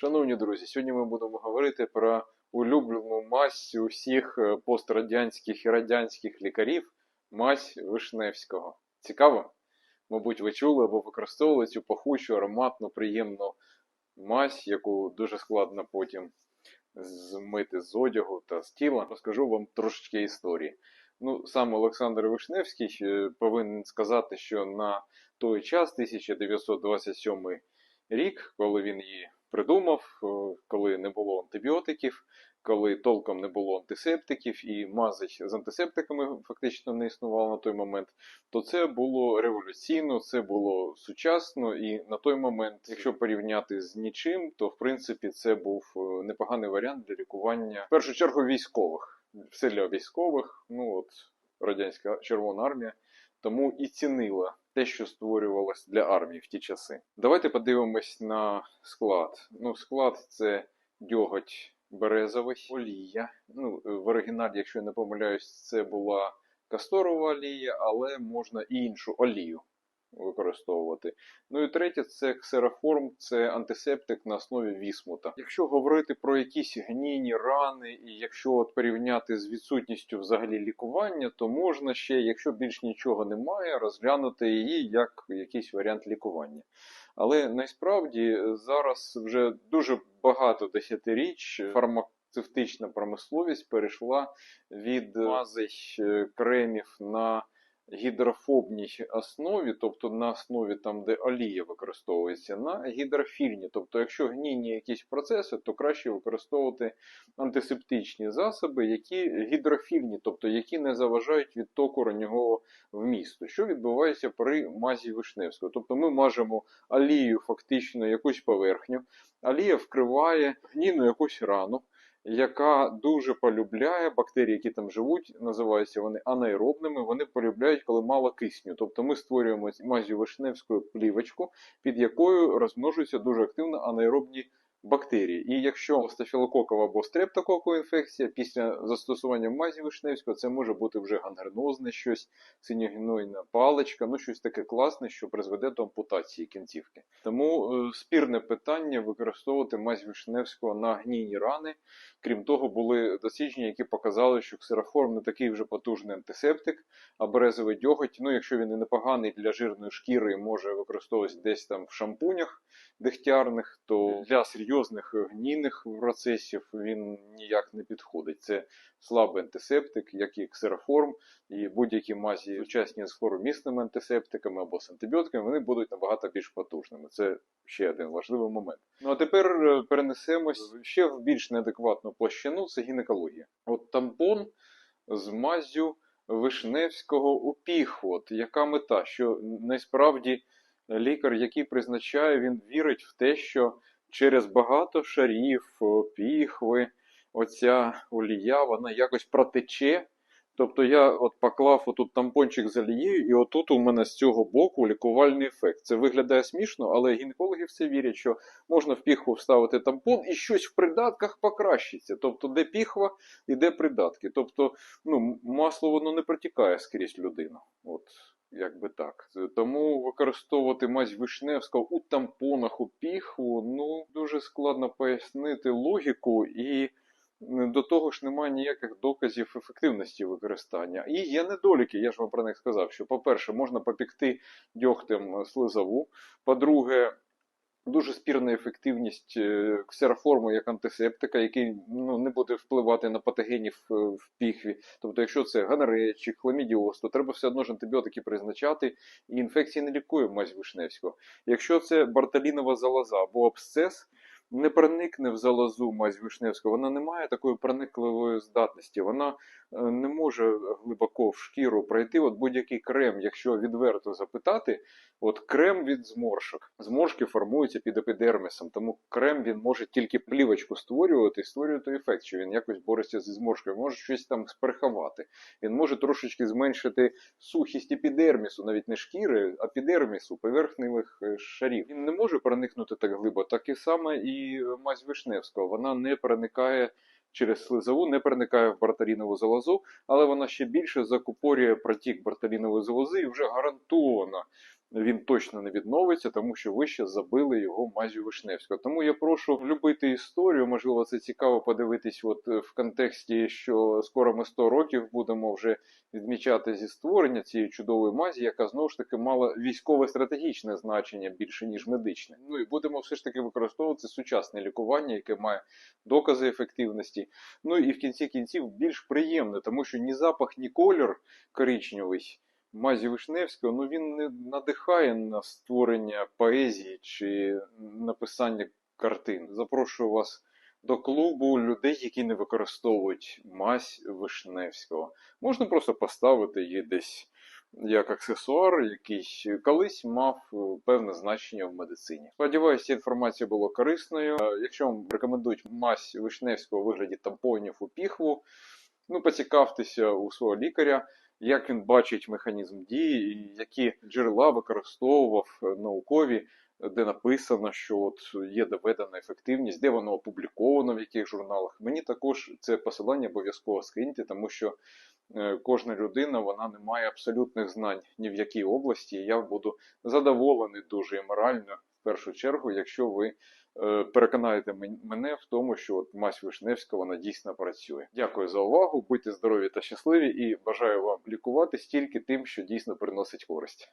Шановні друзі, сьогодні ми будемо говорити про улюблену мазь усіх е, пострадянських і радянських лікарів мазь Вишневського. Цікаво? Мабуть, ви чули або використовували цю пахучу, ароматну, приємну мазь, яку дуже складно потім змити з одягу та з тіла. Розкажу вам трошечки історії. Ну, сам Олександр Вишневський е, повинен сказати, що на той час, 1927 рік, коли він її придумав, е, коли не було антибіотиків, коли толком не було антисептиків і мазич з антисептиками фактично не існувало на той момент, то це було революційно, це було сучасно, і на той момент, якщо порівняти з нічим, то в принципі це був е, непоганий варіант для лікування в першу чергу військових. Все для військових, ну от радянська Червона армія, тому і цінила те, що створювалось для армії в ті часи. Давайте подивимось на склад. Ну, склад це дьоготь березовий, олія. Ну, в оригіналі, якщо я не помиляюсь, це була касторова олія, але можна і іншу олію використовувати. Ну і третє, це ксероформ, це антисептик на основі вісмута. Якщо говорити про якісь гнійні рани, і якщо от порівняти з відсутністю взагалі лікування, то можна ще, якщо більш нічого немає, розглянути її як якийсь варіант лікування. Але насправді зараз вже дуже багато десятиріч фармацевтична промисловість перейшла від мазей е, кремів на гідрофобній основі, тобто на основі там, де олія використовується, на гідрофільні. Тобто, якщо гнійні якісь процеси, то краще використовувати антисептичні засоби, які гідрофільні, тобто які не заважають відтоку раннього вмісту. Що відбувається при мазі Вишневського? Тобто ми мажемо олію фактично якусь поверхню, олія вкриває гнійну якусь рану яка дуже полюбляє бактерії, які там живуть, називаються вони анаеробними, вони полюбляють, коли мало кисню. Тобто ми створюємо мазю вишневську плівочку, під якою розмножуються дуже активно анаеробні бактерії. І якщо стафілококова або стрептококова інфекція після застосування мазі вишневського, це може бути вже гангренозне щось, синьогнойна паличка, ну щось таке класне, що призведе до ампутації кінцівки. Тому е, спірне питання використовувати мазь вишневського на гнійні рани. Крім того, були дослідження, які показали, що ксероформ не такий вже потужний антисептик, а березовий дьоготь, ну якщо він і непоганий для жирної шкіри, може використовуватися десь там в шампунях дегтярних, то для серйозних гнійних процесів він ніяк не підходить. Це слабий антисептик, як і ксероформ, і будь-які мазі сучасні з хлоромісними антисептиками або з антибіотиками, вони будуть набагато більш потужними. Це ще один важливий момент. Ну а тепер е, перенесемось ще в більш неадекватну площину це гінекологія. От тампон з мазю Вишневського у піхвот. Яка мета? Що насправді лікар, який призначає, він вірить в те, що через багато шарів, піхви, оця олія, вона якось протече. Тобто я от поклав отут тампончик з олією, і отут у мене з цього боку лікувальний ефект. Це виглядає смішно, але гінекологи все вірять, що можна в піхву вставити тампон і щось в придатках покращиться. Тобто, де піхва і де придатки. Тобто, ну, масло воно не протікає скрізь людину. От як би так. Тому використовувати мазь Вишневського у тампонах, у піху, ну дуже складно пояснити логіку і. До того ж, немає ніяких доказів ефективності використання. І є недоліки, я ж вам про них сказав, що, по-перше, можна попікти дьогтем слизову. По-друге, Дуже спірна ефективність е, ксероформу як антисептика, який ну, не буде впливати на патогенів е, в піхві. Тобто, якщо це гонорея чи хламідіоз, то треба все одно ж антибіотики призначати, і інфекції не лікує мазь Вишневського. Якщо це барталінова залоза або абсцес, не проникне в залозу мазь Вишневського, вона не має такої проникливої здатності. Вона е, не може глибоко в шкіру пройти. От будь-який крем, якщо відверто запитати, от крем від зморшок. Зморшки формуються під епідермісом, тому крем він може тільки плівочку створювати і створювати ефект, що він якось бореться зі зморшкою, може щось там сприховати. Він може трошечки зменшити сухість епідермісу, навіть не шкіри, а епідермісу, поверхневих е, шарів. Він не може проникнути так глибо, так і саме і мазь Вишневського. Вона не проникає через слизову, не проникає в бартарінову залозу, але вона ще більше закупорює протік бартарінової залози і вже гарантовано він точно не відновиться, тому що ви ще забили його мазю Вишневського. Тому я прошу любити історію. Можливо, це цікаво подивитись, от е, в контексті, що скоро ми 100 років будемо вже відмічати зі створення цієї чудової мазі, яка знову ж таки мала військове стратегічне значення більше ніж медичне. Ну і будемо все ж таки використовувати сучасне лікування, яке має докази ефективності. Ну і в кінці кінців більш приємне, тому що ні запах, ні колір коричневий Мазі Вишневського, ну він не надихає на створення поезії чи написання картин. Запрошую вас до клубу людей, які не використовують мазь Вишневського. Можна просто поставити її десь як аксесуар, який колись мав е, певне значення в медицині. Сподіваюся, інформація була корисною. Е, Якщо вам рекомендують мазь Вишневського у вигляді тампонів у піхву, ну поцікавтеся у свого лікаря як він бачить механізм дії, які джерела використовував е, наукові, де написано, що от є доведена ефективність, де воно опубліковано, в яких журналах. Мені також це посилання обов'язково скиньте, тому що е, кожна людина вона не має абсолютних знань ні в якій області. І я буду задоволений дуже і морально першу чергу, якщо ви е, переконаєте мене в тому, що от мазь Вишневська вона дійсно працює. Дякую за увагу, будьте здорові та щасливі і бажаю вам лікуватись тільки тим, що дійсно приносить користь.